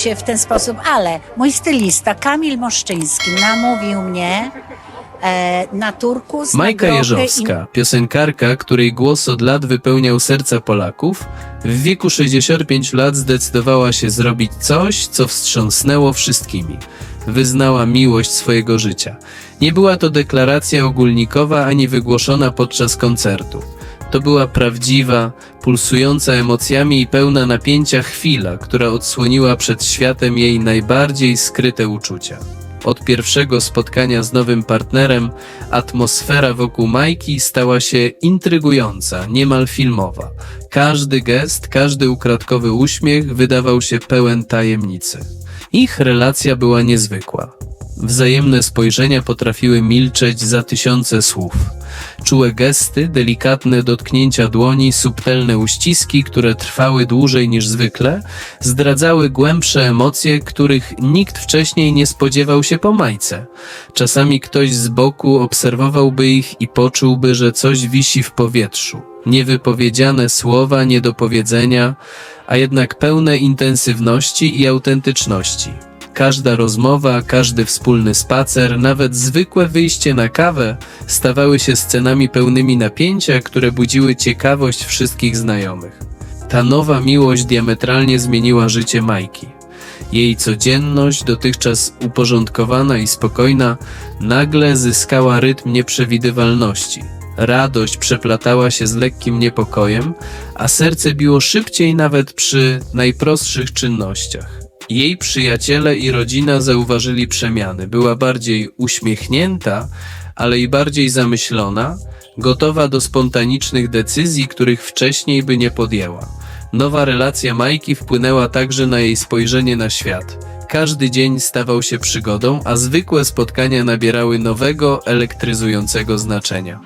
się w ten sposób, ale mój stylista Kamil Moszczyński namówił mnie e, na turkus, Majka na grochę Jeżowska, piosenkarka, której głos od lat wypełniał serca Polaków, w wieku 65 lat zdecydowała się zrobić coś, co wstrząsnęło wszystkimi. Wyznała miłość swojego życia. Nie była to deklaracja ogólnikowa ani wygłoszona podczas koncertu. To była prawdziwa, pulsująca emocjami i pełna napięcia chwila, która odsłoniła przed światem jej najbardziej skryte uczucia. Od pierwszego spotkania z nowym partnerem atmosfera wokół Majki stała się intrygująca, niemal filmowa. Każdy gest, każdy ukradkowy uśmiech wydawał się pełen tajemnicy. Ich relacja była niezwykła. Wzajemne spojrzenia potrafiły milczeć za tysiące słów. Czułe gesty, delikatne dotknięcia dłoni, subtelne uściski, które trwały dłużej niż zwykle, zdradzały głębsze emocje, których nikt wcześniej nie spodziewał się po majce. Czasami ktoś z boku obserwowałby ich i poczułby, że coś wisi w powietrzu. Niewypowiedziane słowa, nie do powiedzenia, a jednak pełne intensywności i autentyczności. Każda rozmowa, każdy wspólny spacer, nawet zwykłe wyjście na kawę stawały się scenami pełnymi napięcia, które budziły ciekawość wszystkich znajomych. Ta nowa miłość diametralnie zmieniła życie Majki. Jej codzienność, dotychczas uporządkowana i spokojna, nagle zyskała rytm nieprzewidywalności. Radość przeplatała się z lekkim niepokojem, a serce biło szybciej nawet przy najprostszych czynnościach. Jej przyjaciele i rodzina zauważyli przemiany. Była bardziej uśmiechnięta, ale i bardziej zamyślona, gotowa do spontanicznych decyzji, których wcześniej by nie podjęła. Nowa relacja Majki wpłynęła także na jej spojrzenie na świat. Każdy dzień stawał się przygodą, a zwykłe spotkania nabierały nowego, elektryzującego znaczenia.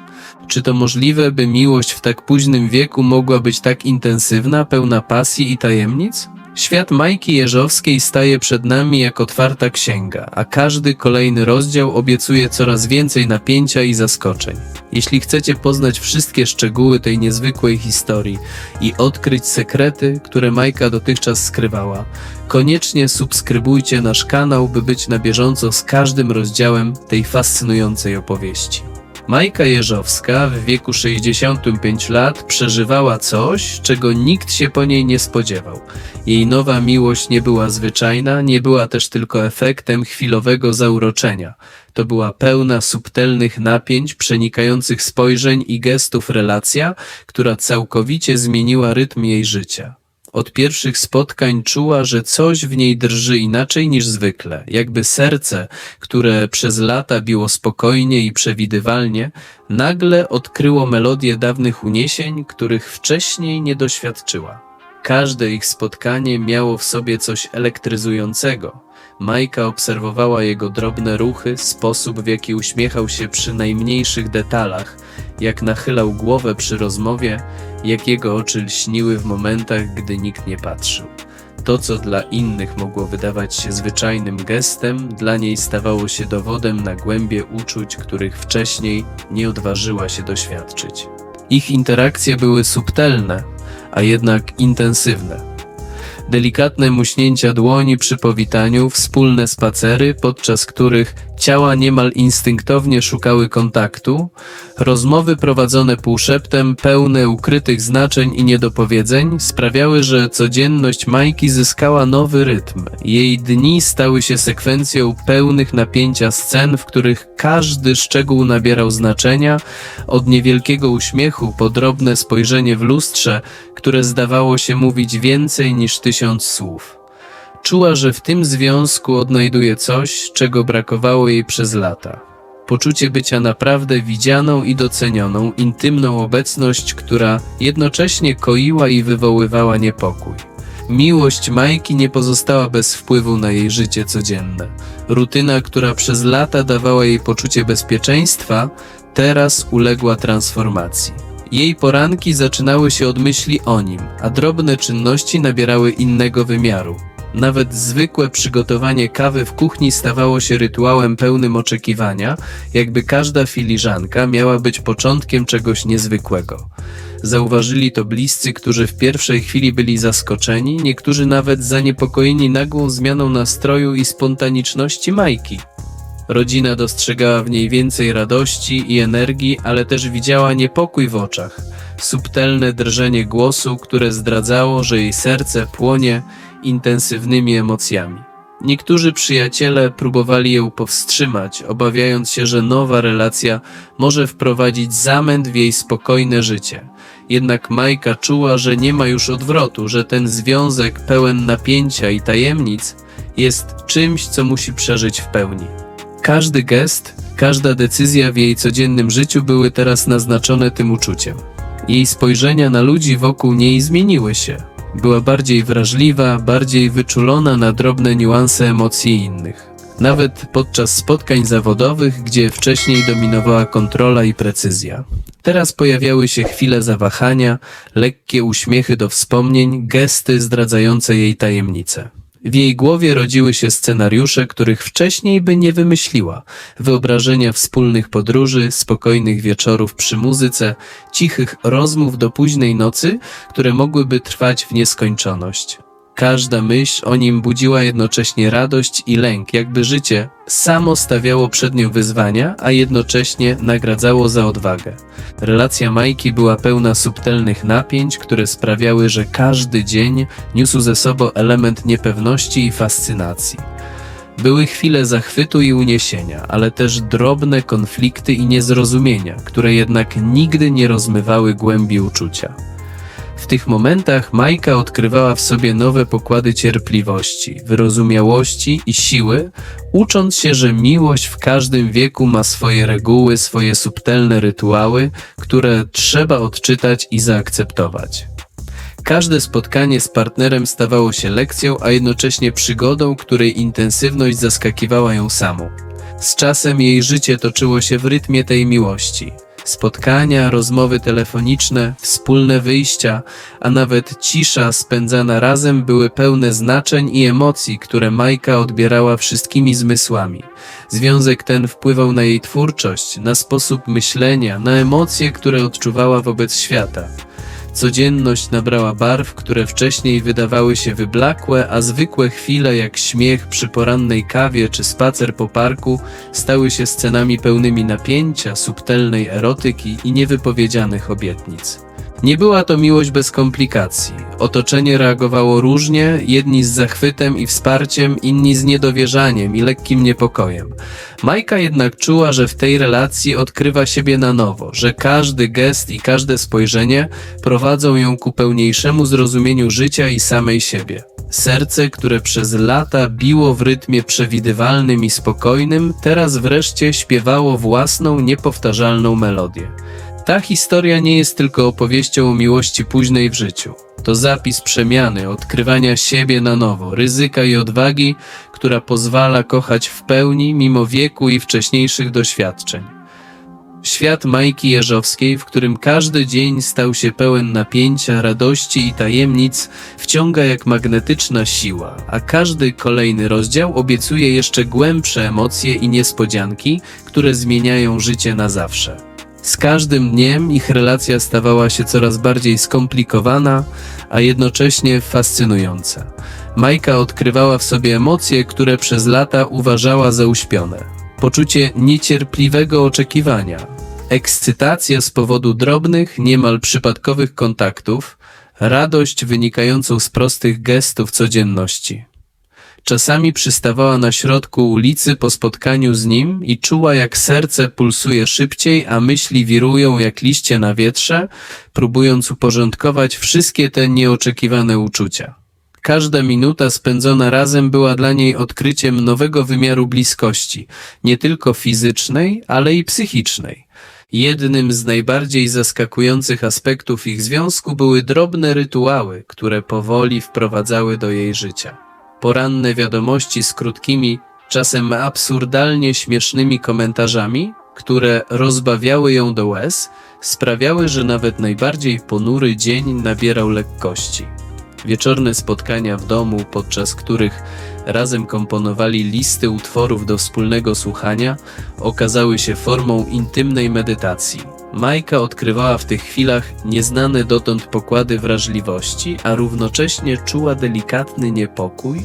Czy to możliwe, by miłość w tak późnym wieku mogła być tak intensywna, pełna pasji i tajemnic? Świat Majki Jeżowskiej staje przed nami jak otwarta księga, a każdy kolejny rozdział obiecuje coraz więcej napięcia i zaskoczeń. Jeśli chcecie poznać wszystkie szczegóły tej niezwykłej historii i odkryć sekrety, które Majka dotychczas skrywała, koniecznie subskrybujcie nasz kanał, by być na bieżąco z każdym rozdziałem tej fascynującej opowieści. Majka Jeżowska w wieku 65 lat przeżywała coś, czego nikt się po niej nie spodziewał. Jej nowa miłość nie była zwyczajna, nie była też tylko efektem chwilowego zauroczenia. To była pełna subtelnych napięć, przenikających spojrzeń i gestów relacja, która całkowicie zmieniła rytm jej życia. Od pierwszych spotkań czuła, że coś w niej drży inaczej niż zwykle, jakby serce, które przez lata biło spokojnie i przewidywalnie, nagle odkryło melodię dawnych uniesień, których wcześniej nie doświadczyła. Każde ich spotkanie miało w sobie coś elektryzującego. Majka obserwowała jego drobne ruchy, sposób w jaki uśmiechał się przy najmniejszych detalach, jak nachylał głowę przy rozmowie, jak jego oczy lśniły w momentach, gdy nikt nie patrzył. To, co dla innych mogło wydawać się zwyczajnym gestem, dla niej stawało się dowodem na głębie uczuć, których wcześniej nie odważyła się doświadczyć. Ich interakcje były subtelne, a jednak intensywne. Delikatne muśnięcia dłoni przy powitaniu, wspólne spacery, podczas których ciała niemal instynktownie szukały kontaktu, rozmowy prowadzone półszeptem, pełne ukrytych znaczeń i niedopowiedzeń sprawiały, że codzienność Majki zyskała nowy rytm. Jej dni stały się sekwencją pełnych napięcia scen, w których każdy szczegół nabierał znaczenia, od niewielkiego uśmiechu po drobne spojrzenie w lustrze, które zdawało się mówić więcej niż tysiąc słów. Czuła, że w tym związku odnajduje coś, czego brakowało jej przez lata. Poczucie bycia naprawdę widzianą i docenioną, intymną obecność, która jednocześnie koiła i wywoływała niepokój. Miłość Majki nie pozostała bez wpływu na jej życie codzienne. Rutyna, która przez lata dawała jej poczucie bezpieczeństwa, teraz uległa transformacji. Jej poranki zaczynały się od myśli o nim, a drobne czynności nabierały innego wymiaru. Nawet zwykłe przygotowanie kawy w kuchni stawało się rytuałem pełnym oczekiwania, jakby każda filiżanka miała być początkiem czegoś niezwykłego. Zauważyli to bliscy, którzy w pierwszej chwili byli zaskoczeni, niektórzy nawet zaniepokojeni nagłą zmianą nastroju i spontaniczności Majki. Rodzina dostrzegała w niej więcej radości i energii, ale też widziała niepokój w oczach, subtelne drżenie głosu, które zdradzało, że jej serce płonie intensywnymi emocjami. Niektórzy przyjaciele próbowali ją powstrzymać, obawiając się, że nowa relacja może wprowadzić zamęt w jej spokojne życie. Jednak Majka czuła, że nie ma już odwrotu, że ten związek pełen napięcia i tajemnic jest czymś, co musi przeżyć w pełni. Każdy gest, każda decyzja w jej codziennym życiu były teraz naznaczone tym uczuciem. Jej spojrzenia na ludzi wokół niej zmieniły się. Była bardziej wrażliwa, bardziej wyczulona na drobne niuanse emocji innych. Nawet podczas spotkań zawodowych, gdzie wcześniej dominowała kontrola i precyzja. Teraz pojawiały się chwile zawahania, lekkie uśmiechy do wspomnień, gesty zdradzające jej tajemnice. W jej głowie rodziły się scenariusze, których wcześniej by nie wymyśliła. Wyobrażenia wspólnych podróży, spokojnych wieczorów przy muzyce, cichych rozmów do późnej nocy, które mogłyby trwać w nieskończoność. Każda myśl o nim budziła jednocześnie radość i lęk, jakby życie samo stawiało przed nią wyzwania, a jednocześnie nagradzało za odwagę. Relacja Majki była pełna subtelnych napięć, które sprawiały, że każdy dzień niósł ze sobą element niepewności i fascynacji. Były chwile zachwytu i uniesienia, ale też drobne konflikty i niezrozumienia, które jednak nigdy nie rozmywały głębi uczucia. W tych momentach Majka odkrywała w sobie nowe pokłady cierpliwości, wyrozumiałości i siły, ucząc się, że miłość w każdym wieku ma swoje reguły, swoje subtelne rytuały, które trzeba odczytać i zaakceptować. Każde spotkanie z partnerem stawało się lekcją, a jednocześnie przygodą, której intensywność zaskakiwała ją samą. Z czasem jej życie toczyło się w rytmie tej miłości. Spotkania, rozmowy telefoniczne, wspólne wyjścia, a nawet cisza spędzana razem były pełne znaczeń i emocji, które Majka odbierała wszystkimi zmysłami. Związek ten wpływał na jej twórczość, na sposób myślenia, na emocje, które odczuwała wobec świata. Codzienność nabrała barw, które wcześniej wydawały się wyblakłe, a zwykłe chwile jak śmiech przy porannej kawie czy spacer po parku stały się scenami pełnymi napięcia, subtelnej erotyki i niewypowiedzianych obietnic. Nie była to miłość bez komplikacji. Otoczenie reagowało różnie, jedni z zachwytem i wsparciem, inni z niedowierzaniem i lekkim niepokojem. Majka jednak czuła, że w tej relacji odkrywa siebie na nowo, że każdy gest i każde spojrzenie prowadzą ją ku pełniejszemu zrozumieniu życia i samej siebie. Serce, które przez lata biło w rytmie przewidywalnym i spokojnym, teraz wreszcie śpiewało własną, niepowtarzalną melodię. Ta historia nie jest tylko opowieścią o miłości późnej w życiu. To zapis przemiany, odkrywania siebie na nowo, ryzyka i odwagi, która pozwala kochać w pełni mimo wieku i wcześniejszych doświadczeń. Świat Majki Jeżowskiej, w którym każdy dzień stał się pełen napięcia, radości i tajemnic, wciąga jak magnetyczna siła, a każdy kolejny rozdział obiecuje jeszcze głębsze emocje i niespodzianki, które zmieniają życie na zawsze. Z każdym dniem ich relacja stawała się coraz bardziej skomplikowana, a jednocześnie fascynująca. Majka odkrywała w sobie emocje, które przez lata uważała za uśpione. Poczucie niecierpliwego oczekiwania, ekscytacja z powodu drobnych, niemal przypadkowych kontaktów, radość wynikającą z prostych gestów codzienności. Czasami przystawała na środku ulicy po spotkaniu z nim i czuła, jak serce pulsuje szybciej, a myśli wirują jak liście na wietrze, próbując uporządkować wszystkie te nieoczekiwane uczucia. Każda minuta spędzona razem była dla niej odkryciem nowego wymiaru bliskości, nie tylko fizycznej, ale i psychicznej. Jednym z najbardziej zaskakujących aspektów ich związku były drobne rytuały, które powoli wprowadzały do jej życia. Poranne wiadomości z krótkimi, czasem absurdalnie śmiesznymi komentarzami, które rozbawiały ją do łez, sprawiały, że nawet najbardziej ponury dzień nabierał lekkości. Wieczorne spotkania w domu, podczas których razem komponowali listy utworów do wspólnego słuchania, okazały się formą intymnej medytacji. Majka odkrywała w tych chwilach nieznane dotąd pokłady wrażliwości, a równocześnie czuła delikatny niepokój,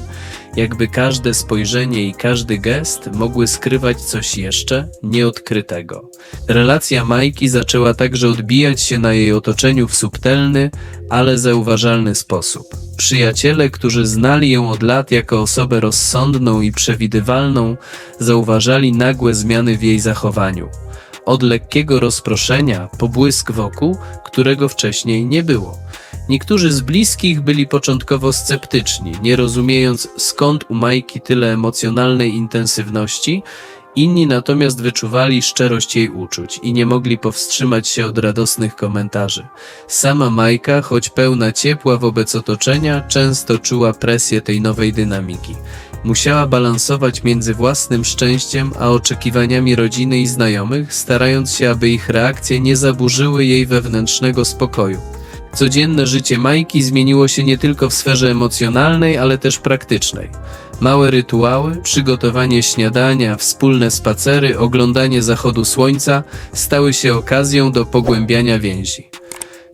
jakby każde spojrzenie i każdy gest mogły skrywać coś jeszcze nieodkrytego. Relacja Majki zaczęła także odbijać się na jej otoczeniu w subtelny, ale zauważalny sposób. Przyjaciele, którzy znali ją od lat jako osobę rozsądną i przewidywalną, zauważali nagłe zmiany w jej zachowaniu. Od lekkiego rozproszenia po błysk wokół, którego wcześniej nie było. Niektórzy z bliskich byli początkowo sceptyczni, nie rozumiejąc skąd u Majki tyle emocjonalnej intensywności, inni natomiast wyczuwali szczerość jej uczuć i nie mogli powstrzymać się od radosnych komentarzy. Sama Majka, choć pełna ciepła wobec otoczenia, często czuła presję tej nowej dynamiki. Musiała balansować między własnym szczęściem a oczekiwaniami rodziny i znajomych, starając się, aby ich reakcje nie zaburzyły jej wewnętrznego spokoju. Codzienne życie Majki zmieniło się nie tylko w sferze emocjonalnej, ale też praktycznej. Małe rytuały, przygotowanie śniadania, wspólne spacery, oglądanie zachodu słońca stały się okazją do pogłębiania więzi.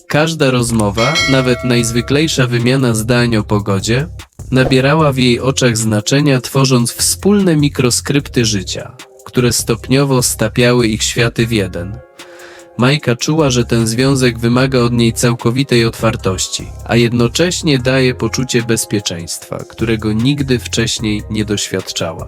Każda rozmowa, nawet najzwyklejsza wymiana zdań o pogodzie, nabierała w jej oczach znaczenia, tworząc wspólne mikroskrypty życia, które stopniowo stapiały ich światy w jeden. Majka czuła, że ten związek wymaga od niej całkowitej otwartości, a jednocześnie daje poczucie bezpieczeństwa, którego nigdy wcześniej nie doświadczała.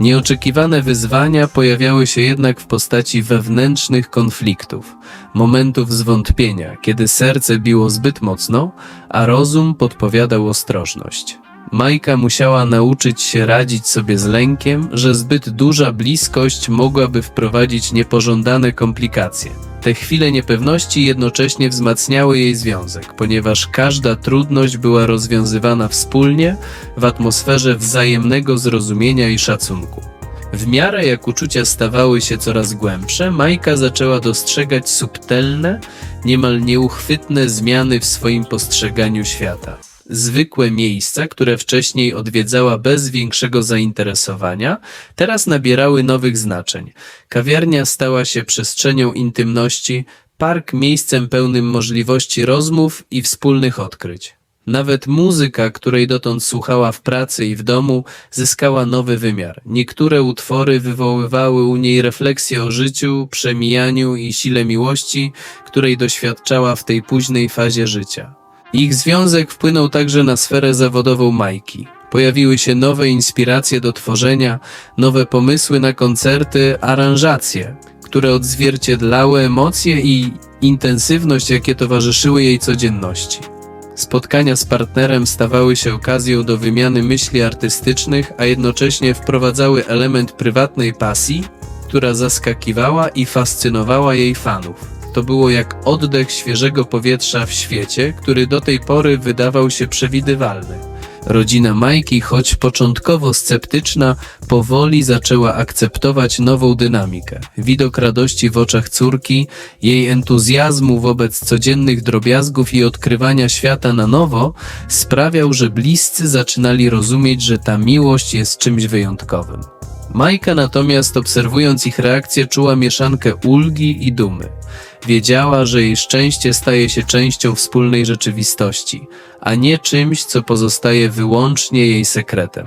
Nieoczekiwane wyzwania pojawiały się jednak w postaci wewnętrznych konfliktów, momentów zwątpienia, kiedy serce biło zbyt mocno, a rozum podpowiadał ostrożność. Majka musiała nauczyć się radzić sobie z lękiem, że zbyt duża bliskość mogłaby wprowadzić niepożądane komplikacje. Te chwile niepewności jednocześnie wzmacniały jej związek, ponieważ każda trudność była rozwiązywana wspólnie w atmosferze wzajemnego zrozumienia i szacunku. W miarę jak uczucia stawały się coraz głębsze, Majka zaczęła dostrzegać subtelne, niemal nieuchwytne zmiany w swoim postrzeganiu świata. Zwykłe miejsca, które wcześniej odwiedzała bez większego zainteresowania, teraz nabierały nowych znaczeń. Kawiarnia stała się przestrzenią intymności, park miejscem pełnym możliwości rozmów i wspólnych odkryć. Nawet muzyka, której dotąd słuchała w pracy i w domu, zyskała nowy wymiar. Niektóre utwory wywoływały u niej refleksje o życiu, przemijaniu i sile miłości, której doświadczała w tej późnej fazie życia. Ich związek wpłynął także na sferę zawodową Majki. Pojawiły się nowe inspiracje do tworzenia, nowe pomysły na koncerty, aranżacje, które odzwierciedlały emocje i intensywność, jakie towarzyszyły jej codzienności. Spotkania z partnerem stawały się okazją do wymiany myśli artystycznych, a jednocześnie wprowadzały element prywatnej pasji, która zaskakiwała i fascynowała jej fanów. To było jak oddech świeżego powietrza w świecie, który do tej pory wydawał się przewidywalny. Rodzina Majki, choć początkowo sceptyczna, powoli zaczęła akceptować nową dynamikę. Widok radości w oczach córki, jej entuzjazmu wobec codziennych drobiazgów i odkrywania świata na nowo sprawiał, że bliscy zaczynali rozumieć, że ta miłość jest czymś wyjątkowym. Majka natomiast obserwując ich reakcję czuła mieszankę ulgi i dumy. Wiedziała, że jej szczęście staje się częścią wspólnej rzeczywistości, a nie czymś, co pozostaje wyłącznie jej sekretem.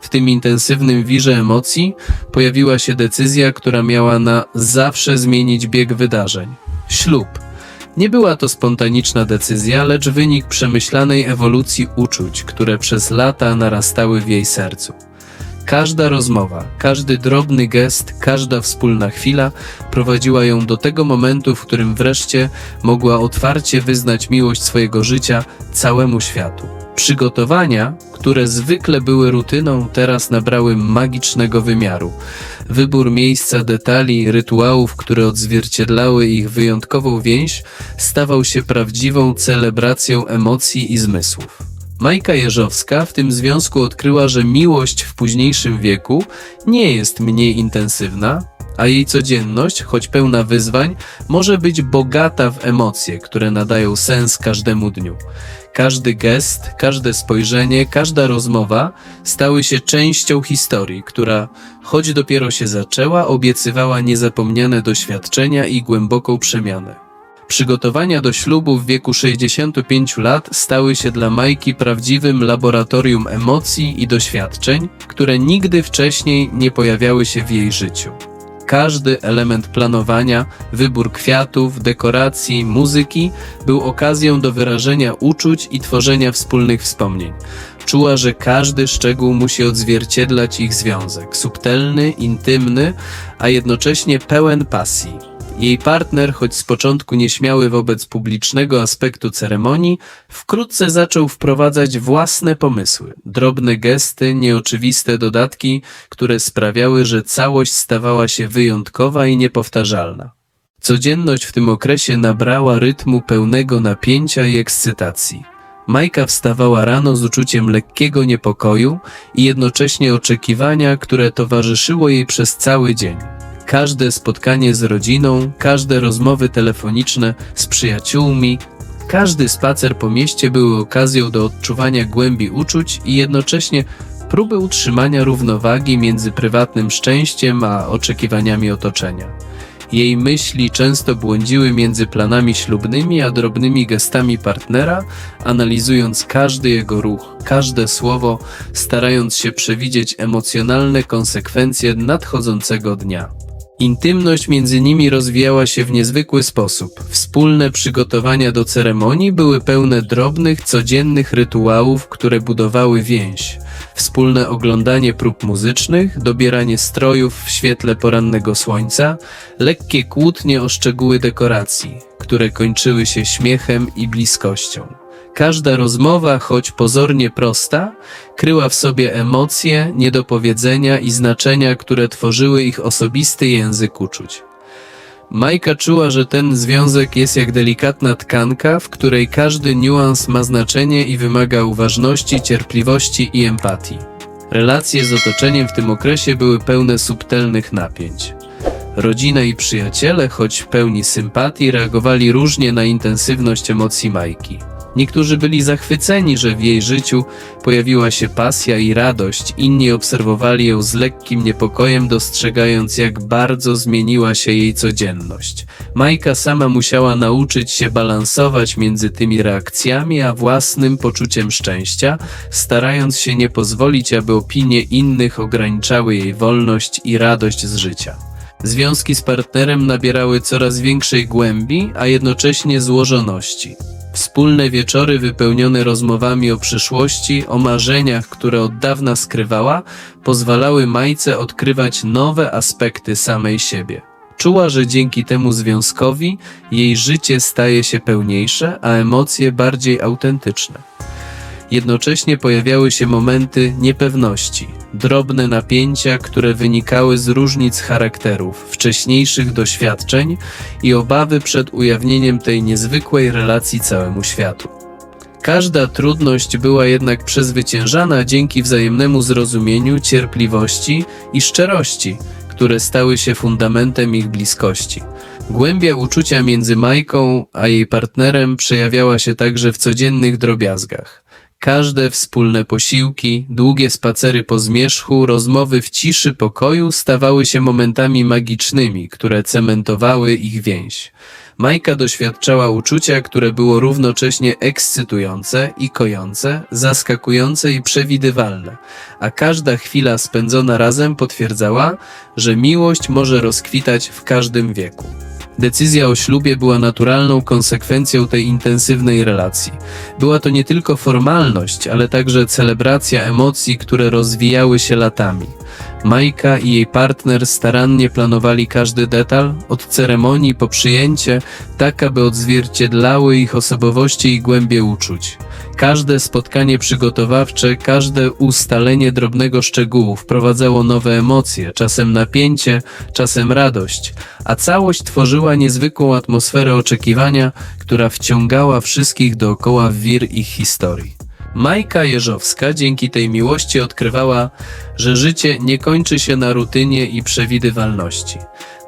W tym intensywnym wirze emocji pojawiła się decyzja, która miała na zawsze zmienić bieg wydarzeń. Ślub. Nie była to spontaniczna decyzja, lecz wynik przemyślanej ewolucji uczuć, które przez lata narastały w jej sercu. Każda rozmowa, każdy drobny gest, każda wspólna chwila prowadziła ją do tego momentu, w którym wreszcie mogła otwarcie wyznać miłość swojego życia całemu światu. Przygotowania, które zwykle były rutyną, teraz nabrały magicznego wymiaru. Wybór miejsca, detali, rytuałów, które odzwierciedlały ich wyjątkową więź, stawał się prawdziwą celebracją emocji i zmysłów. Majka Jeżowska w tym związku odkryła, że miłość w późniejszym wieku nie jest mniej intensywna, a jej codzienność, choć pełna wyzwań, może być bogata w emocje, które nadają sens każdemu dniu. Każdy gest, każde spojrzenie, każda rozmowa stały się częścią historii, która, choć dopiero się zaczęła, obiecywała niezapomniane doświadczenia i głęboką przemianę. Przygotowania do ślubu w wieku 65 lat stały się dla Majki prawdziwym laboratorium emocji i doświadczeń, które nigdy wcześniej nie pojawiały się w jej życiu. Każdy element planowania, wybór kwiatów, dekoracji, muzyki był okazją do wyrażenia uczuć i tworzenia wspólnych wspomnień. Czuła, że każdy szczegół musi odzwierciedlać ich związek, subtelny, intymny, a jednocześnie pełen pasji. Jej partner, choć z początku nieśmiały wobec publicznego aspektu ceremonii, wkrótce zaczął wprowadzać własne pomysły, drobne gesty, nieoczywiste dodatki, które sprawiały, że całość stawała się wyjątkowa i niepowtarzalna. Codzienność w tym okresie nabrała rytmu pełnego napięcia i ekscytacji. Majka wstawała rano z uczuciem lekkiego niepokoju i jednocześnie oczekiwania, które towarzyszyło jej przez cały dzień. Każde spotkanie z rodziną, każde rozmowy telefoniczne z przyjaciółmi, każdy spacer po mieście były okazją do odczuwania głębi uczuć i jednocześnie próby utrzymania równowagi między prywatnym szczęściem a oczekiwaniami otoczenia. Jej myśli często błądziły między planami ślubnymi a drobnymi gestami partnera, analizując każdy jego ruch, każde słowo, starając się przewidzieć emocjonalne konsekwencje nadchodzącego dnia. Intymność między nimi rozwijała się w niezwykły sposób. Wspólne przygotowania do ceremonii były pełne drobnych, codziennych rytuałów, które budowały więź. Wspólne oglądanie prób muzycznych, dobieranie strojów w świetle porannego słońca, lekkie kłótnie o szczegóły dekoracji, które kończyły się śmiechem i bliskością. Każda rozmowa, choć pozornie prosta, kryła w sobie emocje, niedopowiedzenia i znaczenia, które tworzyły ich osobisty język uczuć. Majka czuła, że ten związek jest jak delikatna tkanka, w której każdy niuans ma znaczenie i wymaga uważności, cierpliwości i empatii. Relacje z otoczeniem w tym okresie były pełne subtelnych napięć. Rodzina i przyjaciele, choć pełni sympatii, reagowali różnie na intensywność emocji Majki. Niektórzy byli zachwyceni, że w jej życiu pojawiła się pasja i radość, inni obserwowali ją z lekkim niepokojem, dostrzegając, jak bardzo zmieniła się jej codzienność. Majka sama musiała nauczyć się balansować między tymi reakcjami a własnym poczuciem szczęścia, starając się nie pozwolić, aby opinie innych ograniczały jej wolność i radość z życia. Związki z partnerem nabierały coraz większej głębi, a jednocześnie złożoności. Wspólne wieczory wypełnione rozmowami o przyszłości, o marzeniach, które od dawna skrywała, pozwalały Majce odkrywać nowe aspekty samej siebie. Czuła, że dzięki temu związkowi jej życie staje się pełniejsze, a emocje bardziej autentyczne. Jednocześnie pojawiały się momenty niepewności, drobne napięcia, które wynikały z różnic charakterów, wcześniejszych doświadczeń i obawy przed ujawnieniem tej niezwykłej relacji całemu światu. Każda trudność była jednak przezwyciężana dzięki wzajemnemu zrozumieniu, cierpliwości i szczerości, które stały się fundamentem ich bliskości. Głębia uczucia między Majką a jej partnerem przejawiała się także w codziennych drobiazgach. Każde wspólne posiłki, długie spacery po zmierzchu, rozmowy w ciszy pokoju stawały się momentami magicznymi, które cementowały ich więź. Majka doświadczała uczucia, które było równocześnie ekscytujące i kojące, zaskakujące i przewidywalne, a każda chwila spędzona razem potwierdzała, że miłość może rozkwitać w każdym wieku. Decyzja o ślubie była naturalną konsekwencją tej intensywnej relacji. Była to nie tylko formalność, ale także celebracja emocji, które rozwijały się latami. Majka i jej partner starannie planowali każdy detal, od ceremonii po przyjęcie, tak aby odzwierciedlały ich osobowości i głębie uczuć. Każde spotkanie przygotowawcze, każde ustalenie drobnego szczegółu wprowadzało nowe emocje, czasem napięcie, czasem radość, a całość tworzyła niezwykłą atmosferę oczekiwania, która wciągała wszystkich dookoła w wir ich historii. Majka Jeżowska dzięki tej miłości odkrywała, że życie nie kończy się na rutynie i przewidywalności.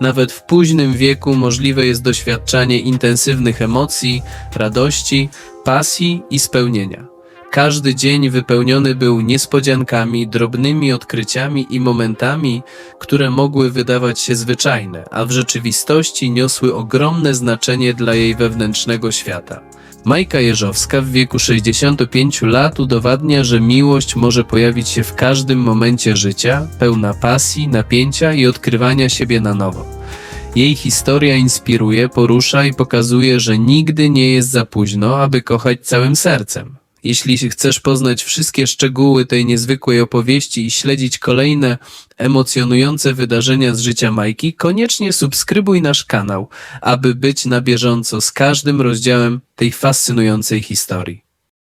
Nawet w późnym wieku możliwe jest doświadczanie intensywnych emocji, radości, pasji i spełnienia. Każdy dzień wypełniony był niespodziankami, drobnymi odkryciami i momentami, które mogły wydawać się zwyczajne, a w rzeczywistości niosły ogromne znaczenie dla jej wewnętrznego świata. Majka Jeżowska w wieku 65 lat udowadnia, że miłość może pojawić się w każdym momencie życia, pełna pasji, napięcia i odkrywania siebie na nowo. Jej historia inspiruje, porusza i pokazuje, że nigdy nie jest za późno, aby kochać całym sercem. Jeśli chcesz poznać wszystkie szczegóły tej niezwykłej opowieści i śledzić kolejne emocjonujące wydarzenia z życia Majki, koniecznie subskrybuj nasz kanał, aby być na bieżąco z każdym rozdziałem tej fascynującej historii.